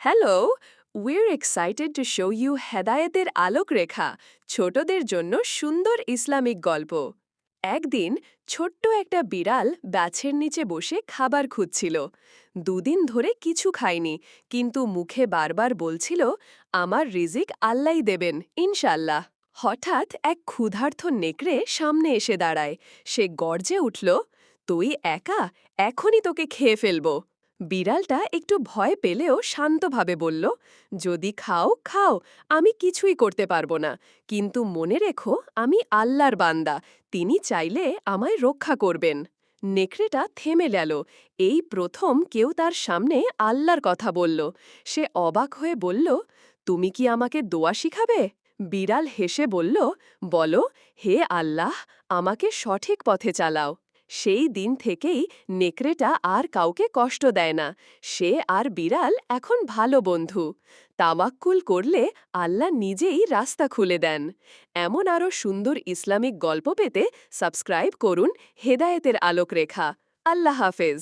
Hello we're excited to show you হেদায়েতের আলোক রেখা ছোটদের জন্য সুন্দর ইসলামিক গল্প। একদিন ছোট্ট একটা বিড়াল গাছের নিচে বসে খাবার খুঁজছিল। দুদিন ধরে কিছু খায়নি, কিন্তু মুখে বারবার বলছিল, আমার রিজিক আল্লাই দেবেন ইনশাল্লাহ হঠাৎ এক ক্ষুধার্থ নেকড়ে সামনে এসে দাঁড়ায়। সে গর্জে উঠল, তুই একা? এখনই তোকে খেয়ে ফেলব। বিড়ালটা একটু ভয় পেলেও শান্তভাবে বলল, যদি খাও খাও, আমি কিছুই করতে পারব না। কিন্তু মনে রেখো, আমি আল্লাহর বান্দা, তিনি চাইলে আমায় রক্ষা করবেন। নেকড়েটা থেমে গেল। এই প্রথম কেউ তার সামনে আল্লাহর কথা বলল। সে অবাক হয়ে বলল, তুমি কি আমাকে দোয়া শিখাবে? বিড়াল হেসে বলল, বলো, হে আল্লাহ, আমাকে সঠিক পথে চালাও। সেই দিন থেকেই নেকড়েটা আর কাউকে কষ্ট দেয় না। সে আর বিড়াল এখন ভালো বন্ধু। তামাক্কুল করলে আল্লাহ নিজেই রাস্তা খুলে দেন। এমন আরও সুন্দর ইসলামিক গল্প পেতে সাবস্ক্রাইব করুন হেদায়েতের আলোক রেখা আল্লাহ হাফেজ।